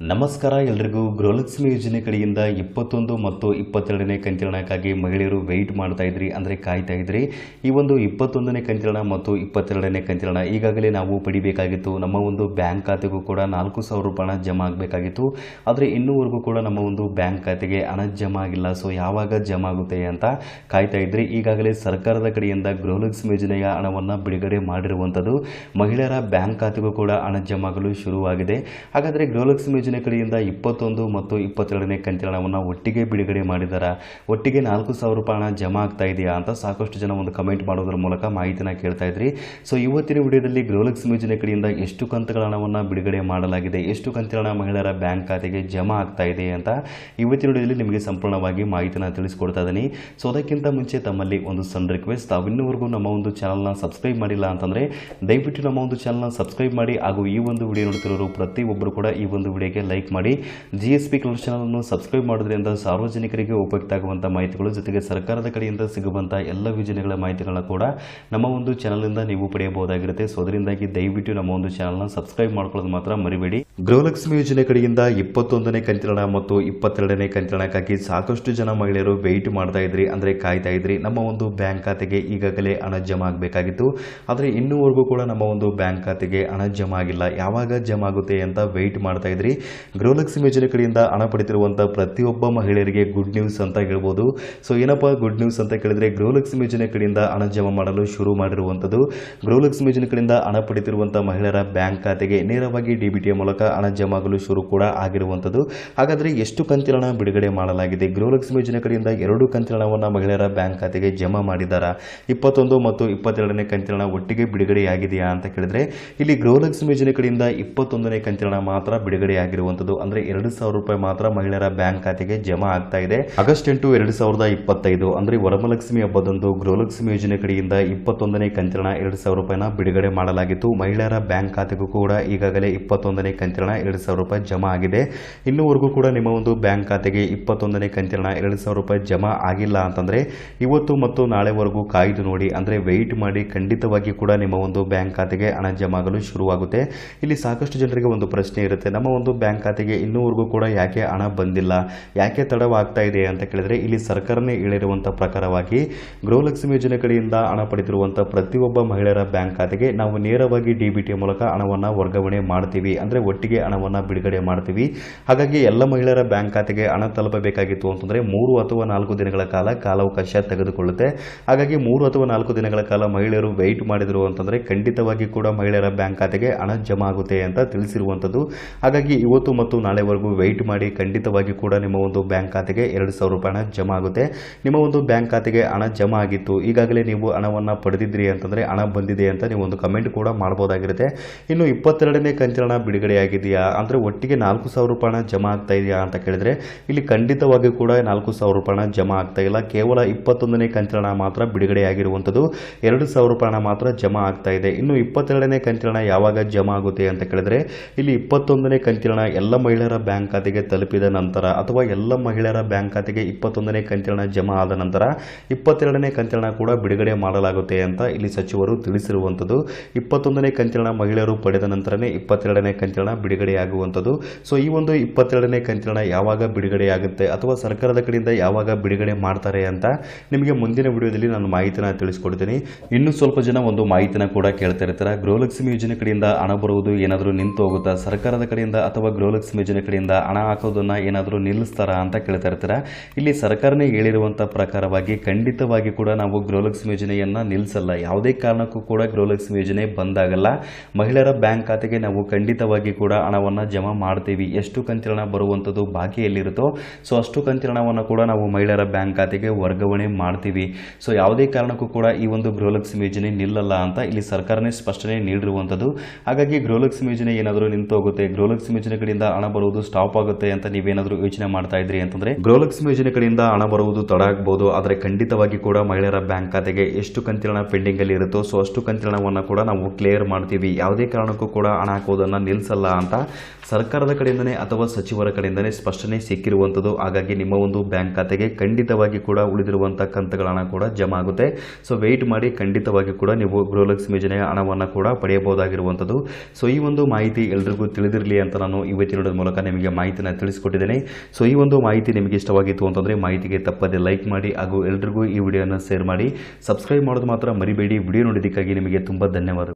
ನಮಸ್ಕಾರ ಎಲ್ರಿಗೂ. ಗೃಹಲಕ್ಷ್ಮಿ ಯೋಜನೆ ಕಡೆಯಿಂದ ಇಪ್ಪತ್ತೊಂದು ಮತ್ತು ಇಪ್ಪತ್ತೆರಡನೇ ಕಂತಿರಣಕ್ಕಾಗಿ ಮಹಿಳೆಯರು ವೆಯ್ಟ್ ಮಾಡ್ತಾ ಇದ್ರಿ ಅಂದರೆ ಕಾಯ್ತಾ ಇದ್ರಿ. ಈ ಒಂದು ಇಪ್ಪತ್ತೊಂದನೇ ಕಂತಿರಣ ಮತ್ತು ಇಪ್ಪತ್ತೆರಡನೇ ಕಂತಿರಣ ಈಗಾಗಲೇ ನಾವು ಪಡಿಬೇಕಾಗಿತ್ತು. ನಮ್ಮ ಒಂದು ಬ್ಯಾಂಕ್ ಖಾತೆಗೂ ಕೂಡ ನಾಲ್ಕು ಸಾವಿರ ರೂಪಾಯಿ ಹಣ ಜಮಾ ಆಗಬೇಕಾಗಿತ್ತು. ಆದರೆ ಇನ್ನೂವರೆಗೂ ಕೂಡ ನಮ್ಮ ಒಂದು ಬ್ಯಾಂಕ್ ಖಾತೆಗೆ ಹಣ ಜಮಾ ಆಗಿಲ್ಲ. ಸೊ ಯಾವಾಗ ಜಮಾ ಆಗುತ್ತೆ ಅಂತ ಕಾಯ್ತಾ ಇದ್ರಿ. ಈಗಾಗಲೇ ಸರ್ಕಾರದ ಕಡೆಯಿಂದ ಗೃಹಲಕ್ಷ್ಮಿ ಯೋಜನೆಯ ಹಣವನ್ನು ಬಿಡುಗಡೆ ಮಾಡಿರುವಂಥದ್ದು ಮಹಿಳೆಯರ ಬ್ಯಾಂಕ್ ಖಾತೆಗೂ ಕೂಡ ಹಣ ಜಮಾಗಲು ಶುರುವಾಗಿದೆ. ಹಾಗಾದರೆ ಗೃಹಲಕ್ಷ್ಮಿ ಯೋಜನೆ ಕಡೆಯಿಂದ ಇಪ್ಪತ್ತೊಂದು ಮತ್ತು ಇಪ್ಪತ್ತೆರಡನೇ ಕಂತಿನ ಹಣವನ್ನು ಒಟ್ಟಿಗೆ ಬಿಡುಗಡೆ ಮಾಡಿದ್ದಾರೆ ಒಟ್ಟಿಗೆ ನಾಲ್ಕು ಸಾವಿರ ರೂಪಾಯಿ ಹಣ ಜಮಾ ಆಗ್ತಾ ಇದೆಯಾ ಅಂತ ಸಾಕಷ್ಟು ಜನ ಒಂದು ಕಮೆಂಟ್ ಮಾಡೋದ್ರ ಮೂಲಕ ಮಾಹಿತಿನ ಕೇಳ್ತಾ ಇದ್ರಿ. ಸೊ, ಇವತ್ತಿನ ವಿಡಿಯೋದಲ್ಲಿ ಗೃಹಲಕ್ಷ್ಮಿ ಯೋಜನೆ ಕಡೆಯಿಂದ ಎಷ್ಟು ಕಂತುಗಳ ಹಣವನ್ನು ಬಿಡುಗಡೆ ಮಾಡಲಾಗಿದೆ, ಎಷ್ಟು ಕಂತಿನ ಮಹಿಳೆಯರ ಬ್ಯಾಂಕ್ ಖಾತೆಗೆ ಜಮಾ ಆಗ್ತಾ ಇದೆ ಅಂತ ಇವತ್ತಿನ ವಿಡಿಯೋದಲ್ಲಿ ನಿಮಗೆ ಸಂಪೂರ್ಣವಾಗಿ ಮಾಹಿತಿನ ತಿಳಿಸ್ಕೊಡ್ತಾ ಇದ್ದೀನಿ ಸೊ, ಅದಕ್ಕಿಂತ ಮುಂಚೆ ತಮ್ಮಲ್ಲಿ ಒಂದು ಸಣ್ಣ ರಿಕ್ವೆಸ್ಟ್ ತಾವು ಇನ್ನೂವರೆಗೂ ನಮ್ಮ ಒಂದು ಚಾನಲ್ನ ಸಬ್ಸ್ಕ್ರೈಬ್ ಮಾಡಿಲ್ಲ ಅಂತಂದರೆ ದಯವಿಟ್ಟು ನಮ್ಮ ಒಂದು ಚಾನಲ್ನ ಸಬ್ಸ್ಕ್ರೈಬ್ ಮಾಡಿ ಹಾಗೂ ಈ ಒಂದು ವಿಡಿಯೋ ನೋಡ್ತಿರೋರು ಪ್ರತಿಯೊಬ್ಬರು ಕೂಡ ಈ ಒಂದು ವಿಡಿಯೋಗೆ ಲೈಕ್ ಮಾಡಿ. ಜಿ ಎಸ್ ಪಿ ಕನ್ನಡ ಚಾನಲನ್ನು ಸಬ್ಸ್ಕ್ರೈಬ್ ಮಾಡೋದ್ರಿಂದ ಸಾರ್ವಜನಿಕರಿಗೆ ಉಪಯುಕ್ತ ಆಗುವಂಥ ಮಾಹಿತಿಗಳು ಜೊತೆಗೆ ಸರ್ಕಾರದ ಕಡೆಯಿಂದ ಸಿಗುವಂಥ ಎಲ್ಲ ಯೋಜನೆಗಳ ಮಾಹಿತಿಗಳನ್ನ ಕೂಡ ನಮ್ಮ ಒಂದು ಚಾನಲಿಂದ ನೀವು ಪಡೆಯಬಹುದಾಗಿರುತ್ತೆ. ಸೊ ಅದರಿಂದಾಗಿ ದಯವಿಟ್ಟು ನಮ್ಮ ಒಂದು ಚಾನಲ್ನ ಸಬ್ಸ್ಕ್ರೈಬ್ ಮಾಡ್ಕೊಳ್ಳೋದು ಮಾತ್ರ ಮರಿಬೇಡಿ. ಗೃಹಲಕ್ಷ್ಮಿ ಯೋಜನೆ ಕಡೆಯಿಂದ ಇಪ್ಪತ್ತೊಂದನೇ ಕಂತಿರಣ ಮತ್ತು ಇಪ್ಪತ್ತೆರಡನೇ ಕಂತಿರಣಕ್ಕಾಗಿ ಸಾಕಷ್ಟು ಜನ ಮಹಿಳೆಯರು ವೆಯ್ಟ್ ಮಾಡ್ತಾ ಇದ್ರಿ, ಅಂದರೆ ಕಾಯ್ತಾ ಇದ್ರಿ. ನಮ್ಮ ಒಂದು ಬ್ಯಾಂಕ್ ಖಾತೆಗೆ ಈಗಾಗಲೇ ಹಣ ಜಮಾ ಆಗಬೇಕಾಗಿತ್ತು. ಆದರೆ ಇನ್ನೂವರೆಗೂ ಕೂಡ ನಮ್ಮ ಒಂದು ಬ್ಯಾಂಕ್ ಖಾತೆಗೆ ಹಣ ಜಮಾ ಆಗಿಲ್ಲ. ಯಾವಾಗ ಜಮಾ ಆಗುತ್ತೆ ಅಂತ ವೆಯ್ಟ್ ಮಾಡ್ತಾ ಇದ್ರಿ. ಗೃಹಲಕ್ಷ್ಮಿ ಯೋಜನೆ ಕಡೆಯಿಂದ ಹಣ ಪಡೆದಿರುವಂತಹ ಪ್ರತಿಯೊಬ್ಬ ಮಹಿಳೆಯರಿಗೆ ಗುಡ್ ನ್ಯೂಸ್ ಅಂತ ಹೇಳ್ಬೋದು. ಸೊ ಏನಪ್ಪ ಗುಡ್ ನ್ಯೂಸ್ ಅಂತ ಕೇಳಿದ್ರೆ ಗೃಹಲಕ್ಷ್ಮಿ ಯೋಜನೆ ಕಡೆಯಿಂದ ಹಣ ಜಮಾ ಮಾಡಲು ಶುರು ಮಾಡಿರುವಂಥದ್ದು. ಗೃಹಲಕ್ಷ್ಮಿ ಯೋಜನೆ ಕಡೆಯಿಂದ ಹಣ ಪಡೆದಿರುವಂಥ ಮಹಿಳೆಯರ ಬ್ಯಾಂಕ್ ಖಾತೆಗೆ ನೇರವಾಗಿ ಡಿ ಬಿ ಟಿಯ ಮೂಲಕ ಹಣ ಜಮಾಗಲು ಶುರು ಕೂಡ ಆಗಿರುವಂಥದ್ದು. ಹಾಗಾದರೆ ಎಷ್ಟು ಕಂತಿನ ಬಿಡುಗಡೆ ಮಾಡಲಾಗಿದೆ? ಗೃಹಲಕ್ಷ್ಮಿ ಯೋಜನೆ ಕಡೆಯಿಂದ ಎರಡು ಕಂತಿನ ಹಣವನ್ನು ಮಹಿಳೆಯರ ಬ್ಯಾಂಕ್ ಖಾತೆಗೆ ಜಮಾ ಮಾಡಿದ್ದಾರೆ? ಇಪ್ಪತ್ತೊಂದು ಮತ್ತು ಇಪ್ಪತ್ತೆರಡನೇ ಕಂತಿನ ಹಣ ಒಟ್ಟಿಗೆ ಬಿಡುಗಡೆಯಾಗಿದೆಯಾ ಅಂತ ಕೇಳಿದ್ರೆ, ಇಲ್ಲಿ ಗೃಹಲಕ್ಷ್ಮಿ ಯೋಜನೆ ಕಡೆಯಿಂದ ಇಪ್ಪತ್ತೊಂದನೇ ಕಂತಿನ ಮಾತ್ರ ಬಿಡುಗಡೆಯಾಗಿರುವಂಥದ್ದು ಅಂದ್ರೆ ಎರಡು ಸಾವಿರ ರೂಪಾಯಿ ಮಾತ್ರ ಮಹಿಳೆಯರ ಬ್ಯಾಂಕ್ ಖಾತೆಗೆ ಜಮಾ ಆಗ್ತಾ ಇದೆ. ಆಗಸ್ಟ್ ಎಂಟು ಎರಡು ಸಾವಿರದ ಇಪ್ಪತ್ತೈದು, ಅಂದ್ರೆ ವರಮಲಕ್ಷ್ಮಿ ಹಬ್ಬದಂದು ಗೃಹಲಕ್ಷ್ಮಿ ಯೋಜನೆ ಕಡೆಯಿಂದ ಇಪ್ಪತ್ತೊಂದನೇ ಕಂತಿನ ಎರಡು ಸಾವಿರ ರೂಪಾಯಿನ ಬಿಡುಗಡೆ ಮಾಡಲಾಗಿತ್ತು. ಮಹಿಳೆಯರ ಬ್ಯಾಂಕ್ ಖಾತೆಗೂ ಕೂಡ ಈಗಾಗಲೇ ಇಪ್ಪತ್ತೊಂದನೇ ಕಂತಿನ ಎರಡು ಸಾವಿರ ರೂಪಾಯಿ ಜಮಾ ಆಗಿದೆ. ಇನ್ನೂವರೆಗೂ ಕೂಡ ನಿಮ್ಮ ಒಂದು ಬ್ಯಾಂಕ್ ಖಾತೆಗೆ ಇಪ್ಪತ್ತೊಂದನೇ ಕಂತಿನ ಎರಡು ಸಾವಿರ ರೂಪಾಯಿ ಜಮಾ ಆಗಿಲ್ಲ ಅಂತಂದ್ರೆ ಇವತ್ತು ಮತ್ತು ನಾಳೆವರೆಗೂ ಕಾಯ್ದು ನೋಡಿ, ಅಂದ್ರೆ ವೆಯ್ಟ್ ಮಾಡಿ ಖಂಡಿತವಾಗಿ ಕೂಡ ನಿಮ್ಮ ಒಂದು ಬ್ಯಾಂಕ್ ಖಾತೆಗೆ ಹಣ ಜಮಾ ಆಗಲು ಶುರುವಾಗುತ್ತೆ. ಇಲ್ಲಿ ಸಾಕಷ್ಟು ಜನರಿಗೆ ಒಂದು ಪ್ರಶ್ನೆ ಇರುತ್ತೆ. ನಮ್ಮ ಒಂದು ಖಾತೆಗೆ ಇನ್ನೂವರೆಗೂ ಕೂಡ ಯಾಕೆ ಹಣ ಬಂದಿಲ್ಲ, ಯಾಕೆ ತಡವಾಗ್ತಾ ಇದೆ ಅಂತ ಕೇಳಿದ್ರೆ ಇಲ್ಲಿ ಸರ್ಕಾರನೇ ಹೇಳಿರುವಂಥ ಪ್ರಕಾರವಾಗಿ ಗೃಹಲಕ್ಷ್ಮಿ ಯೋಜನೆ ಕಡೆಯಿಂದ ಹಣ ಪಡೆದಿರುವಂಥ ಪ್ರತಿಯೊಬ್ಬ ಮಹಿಳೆಯರ ಬ್ಯಾಂಕ್ ಖಾತೆಗೆ ನಾವು ನೇರವಾಗಿ ಡಿ ಬಿ ಟಿ ಮೂಲಕ ಹಣವನ್ನು ವರ್ಗಾವಣೆ ಮಾಡ್ತೀವಿ, ಅಂದರೆ ಒಟ್ಟಿಗೆ ಹಣವನ್ನು ಬಿಡುಗಡೆ ಮಾಡ್ತೀವಿ. ಹಾಗಾಗಿ ಎಲ್ಲ ಮಹಿಳೆಯರ ಬ್ಯಾಂಕ್ ಖಾತೆಗೆ ಹಣ ತಲುಪಬೇಕಾಗಿತ್ತು ಅಂತಂದರೆ ಮೂರು ಅಥವಾ ನಾಲ್ಕು ದಿನಗಳ ಕಾಲ ಕಾಲಾವಕಾಶ ತೆಗೆದುಕೊಳ್ಳುತ್ತೆ. ಹಾಗಾಗಿ ಮೂರು ಅಥವಾ ನಾಲ್ಕು ದಿನಗಳ ಕಾಲ ಮಹಿಳೆಯರು ವೆಯ್ಟ್ ಮಾಡಿದರು ಅಂತಂದರೆ ಖಂಡಿತವಾಗಿ ಕೂಡ ಮಹಿಳೆಯರ ಬ್ಯಾಂಕ್ ಖಾತೆಗೆ ಹಣ ಜಮಾ ಆಗುತ್ತೆ ಅಂತ ತಿಳಿಸಿರುವಂಥದ್ದು ಹಾಗಾಗಿ ಇವತ್ತು ಮತ್ತು ನಾಳೆವರೆಗೂ ವೆಯ್ಟ್ ಮಾಡಿ ಖಂಡಿತವಾಗಿ ಕೂಡ ನಿಮ್ಮ ಒಂದು ಬ್ಯಾಂಕ್ ಖಾತೆಗೆ ಎರಡು ಸಾವಿರ ರೂಪಾಯಿ ಹಣ ಜಮಾ ಆಗುತ್ತೆ. ನಿಮ್ಮ ಒಂದು ಬ್ಯಾಂಕ್ ಖಾತೆಗೆ ಹಣ ಜಮಾ ಆಗಿತ್ತು. ಈಗಾಗಲೇ ನೀವು ಹಣವನ್ನು ಪಡೆದಿದ್ರಿ ಅಂತಂದರೆ ಹಣ ಬಂದಿದೆ ಅಂತ ನೀವು ಒಂದು ಕಮೆಂಟ್ ಕೂಡ ಮಾಡ್ಬೋದಾಗಿರುತ್ತೆ. ಇನ್ನು ಇಪ್ಪತ್ತೆರಡನೇ ಕಂತಿನ ಹಣ ಬಿಡುಗಡೆಯಾಗಿದೆಯಾ? ಅಂದರೆ ಒಟ್ಟಿಗೆ ನಾಲ್ಕು ಸಾವಿರ ರೂಪಾಯಿ ಹಣ ಜಮಾ ಆಗ್ತಾ ಇದೆಯಾ ಅಂತ ಕೇಳಿದ್ರೆ ಇಲ್ಲಿ ಖಂಡಿತವಾಗಿ ಕೂಡ ನಾಲ್ಕು ಸಾವಿರ ರೂಪಾಯಿ ಹಣ ಜಮಾ ಆಗ್ತಾ ಇಲ್ಲ. ಕೇವಲ ಇಪ್ಪತ್ತೊಂದನೇ ಕಂತಿನ ಹಣ ಮಾತ್ರ ಬಿಡುಗಡೆಯಾಗಿರುವಂಥದ್ದು. ಎರಡು ಸಾವಿರ ರೂಪಾಯಿ ಹಣ ಮಾತ್ರ ಜಮಾ ಆಗ್ತಾ ಇದೆ. ಇನ್ನು ಇಪ್ಪತ್ತೆರಡನೇ ಕಂತಿನ ಯಾವಾಗ ಜಮಾ ಆಗುತ್ತೆ ಅಂತ ಕೇಳಿದ್ರೆ ಇಲ್ಲಿ ಇಪ್ಪತ್ತೊಂದನೇ ಕಂತಿನ ಹಣ ಎಲ್ಲ ಮಹಿಳೆಯರ ಬ್ಯಾಂಕ್ ಖಾತೆಗೆ ತಲುಪಿದ ನಂತರ ಅಥವಾ ಎಲ್ಲ ಮಹಿಳೆಯರ ಬ್ಯಾಂಕ್ ಖಾತೆಗೆ ಇಪ್ಪತ್ತೊಂದನೇ ಕಂತಿನ ಜಮಾ ಆದ ನಂತರ ಇಪ್ಪತ್ತೆರಡನೇ ಕಂತಿನ ಕೂಡ ಬಿಡುಗಡೆ ಮಾಡಲಾಗುತ್ತೆ ಅಂತ ಇಲ್ಲಿ ಸಚಿವರು ತಿಳಿಸಿರುವಂಥದ್ದು ಇಪ್ಪತ್ತೊಂದನೇ ಕಂತಿನ ಮಹಿಳೆಯರು ಪಡೆದ ನಂತರನೇ ಇಪ್ಪತ್ತೆರಡನೇ ಕಂತಿನ ಬಿಡುಗಡೆಯಾಗುವಂಥದ್ದು ಸೊ ಈ ಒಂದು ಇಪ್ಪತ್ತೆರಡನೇ ಕಂತಿನ ಯಾವಾಗ ಬಿಡುಗಡೆಯಾಗುತ್ತೆ ಅಥವಾ ಸರ್ಕಾರದ ಕಡೆಯಿಂದ ಯಾವಾಗ ಬಿಡುಗಡೆ ಮಾಡ್ತಾರೆ ಅಂತ ನಿಮಗೆ ಮುಂದಿನ ವಿಡಿಯೋದಲ್ಲಿ ನಾನು ಮಾಹಿತಿನ ತಿಳಿಸ್ಕೊಡ್ತೀನಿ. ಇನ್ನು ಸ್ವಲ್ಪ ಜನ ಒಂದು ಮಾಹಿತಿನ ಕೂಡ ಕೇಳ್ತಾ ಇರ್ತಾರೆ. ಗೃಹಲಕ್ಷ್ಮಿ ಯೋಜನೆ ಕಡೆಯಿಂದ ಹಣ ಬರುವುದು ಏನಾದರೂ ನಿಂತು ಹೋಗುತ್ತಾ? ಸರ್ಕಾರದ ಕಡೆಯಿಂದ ಅಥವಾ ಗೃಹಲಕ್ಷ್ಮಿ ಯೋಜನೆ ಕಡೆಯಿಂದ ಹಣ ಹಾಕೋದನ್ನ ಏನಾದರೂ ನಿಲ್ಲಿಸ್ತಾರಾ ಅಂತ ಕೇಳ್ತಾ ಇರ್ತಾರೆ? ಇಲ್ಲಿ ಸರ್ಕಾರನೇ ಹೇಳಿರುವಂಥ ಪ್ರಕಾರವಾಗಿ ಖಂಡಿತವಾಗಿ ಕೂಡ ನಾವು ಗ್ರೋಲಕ್ಸ್ ಯೋಜನೆಯನ್ನ ನಿಲ್ಲಿಸಲ್ಲ ಯಾವುದೇ ಕಾರಣಕ್ಕೂ ಕೂಡ ಗ್ರೋಲಕ್ಸ್ ಯೋಜನೆ ಬಂದಾಗಲ್ಲ. ಮಹಿಳೆಯರ ಬ್ಯಾಂಕ್ ಖಾತೆಗೆ ನಾವು ಖಂಡಿತವಾಗಿ ಕೂಡ ಹಣವನ್ನು ಜಮಾ ಮಾಡ್ತೀವಿ. ಎಷ್ಟು ಕಂತಿನ ಬರುವಂಥದ್ದು ಬಾಕಿಯಲ್ಲಿರುತ್ತೋ, ಸೊ ಅಷ್ಟು ಕಂತಿರಣವನ್ನು ಕೂಡ ನಾವು ಮಹಿಳೆಯರ ಬ್ಯಾಂಕ್ ಖಾತೆಗೆ ವರ್ಗಾವಣೆ ಮಾಡ್ತೀವಿ. ಸೊ ಯಾವುದೇ ಕಾರಣಕ್ಕೂ ಕೂಡ ಈ ಒಂದು ಗ್ರೋಲಕ್ಸ್ ಯೋಜನೆ ನಿಲ್ಲಲ್ಲ ಅಂತ ಇಲ್ಲಿ ಸರ್ಕಾರನೇ ಸ್ಪಷ್ಟನೆ ನೀಡಿರುವಂಥದ್ದು ಹಾಗಾಗಿ ಗ್ರೋಲಕ್ಸ್ ಯೋಜನೆ ಏನಾದರೂ ನಿಂತು ಹೋಗುತ್ತೆ ಗ್ರೋಲಕ್ಸ್ ಯೋಜನೆ ಕಡೆಯಿಂದ ಹಣ ಬರುವುದು ಸ್ಟಾಪ್ ಆಗುತ್ತೆ ಅಂತ ನೀವೇನಾದರೂ ಯೋಚನೆ ಮಾಡ್ತಾ ಇದ್ರಿ ಅಂತಂದ್ರೆ ಗೃಹಲಕ್ಷ್ಮಿ ಯೋಜನೆ ಕಡೆಯಿಂದ ಹಣ ಬರುವುದು ತಡ ಆಗಬಹುದು ಆದರೆ ಖಂಡಿತವಾಗಿ ಕೂಡ ಮಹಿಳೆಯರ ಬ್ಯಾಂಕ್ ಖಾತೆಗೆ ಎಷ್ಟು ಕಂತಿನ ಪೆಂಡಿಂಗ್ ಅಲ್ಲಿ ಇರುತ್ತೋ ಸೊ ಅಷ್ಟು ಕಂತಿನ ಹಣವನ್ನು ಕೂಡ ನಾವು ಕ್ಲಿಯರ್ ಮಾಡ್ತೀವಿ. ಯಾವುದೇ ಕಾರಣಕ್ಕೂ ಕೂಡ ಹಣ ಹಾಕೋದನ್ನ ನಿಲ್ಲಿಸಲ್ಲ ಅಂತ ಸರ್ಕಾರದ ಕಡೆಯಿಂದನೇ ಅಥವಾ ಸಚಿವರ ಕಡೆಯಿಂದನೇ ಸ್ಪಷ್ಟನೆ ಸಿಕ್ಕಿರುವಂತದ್ದು. ಹಾಗಾಗಿ ನಿಮ್ಮ ಒಂದು ಬ್ಯಾಂಕ್ ಖಾತೆಗೆ ಖಂಡಿತವಾಗಿ ಕೂಡ ಉಳಿದಿರುವಂತಹ ಕಂತುಗಳ ಹಣ ಕೂಡ ಜಮಾ ಆಗುತ್ತೆ. ಸೊ ವೆಯ್ಟ್ ಮಾಡಿ ಖಂಡಿತವಾಗಿ ಕೂಡ ನೀವು ಗೃಹಲಕ್ಷ್ಮಿ ಯೋಜನೆಯ ಹಣವನ್ನು ಕೂಡ ಪಡೆಯಬಹುದಾಗಿರುವಂತದ್ದು. ಸೊ ಈ ಒಂದು ಮಾಹಿತಿ ಎಲ್ರಿಗೂ ತಿಳಿದಿರಲಿ ಅಂತ ನಾನು ಇವತ್ತಿನ ಮೂಲಕ ನಿಮಗೆ ಮಾಹಿತಿನ ತಿಳಿಸಿಕೊಟ್ಟಿದ್ದೇನೆ. ಸೊ ಈ ಒಂದು ಮಾಹಿತಿ ನಿಮಗೆ ಇಷ್ಟವಾಗಿತ್ತು ಅಂತಂದರೆ ಮಾಹಿತಿಗೆ ತಪ್ಪದೆ ಲೈಕ್ ಮಾಡಿ ಹಾಗೂ ಎಲ್ರಿಗೂ ಈ ವಿಡಿಯೋನ ಶೇರ್ ಮಾಡಿ. ಸಬ್ಸ್ಕ್ರೈಬ್ ಮಾಡೋದು ಮಾತ್ರ ಮರಿಬೇಡಿ. ವಿಡಿಯೋ ನೋಡಿದ್ದಕ್ಕಾಗಿ ನಿಮಗೆ ತುಂಬ ಧನ್ಯವಾದ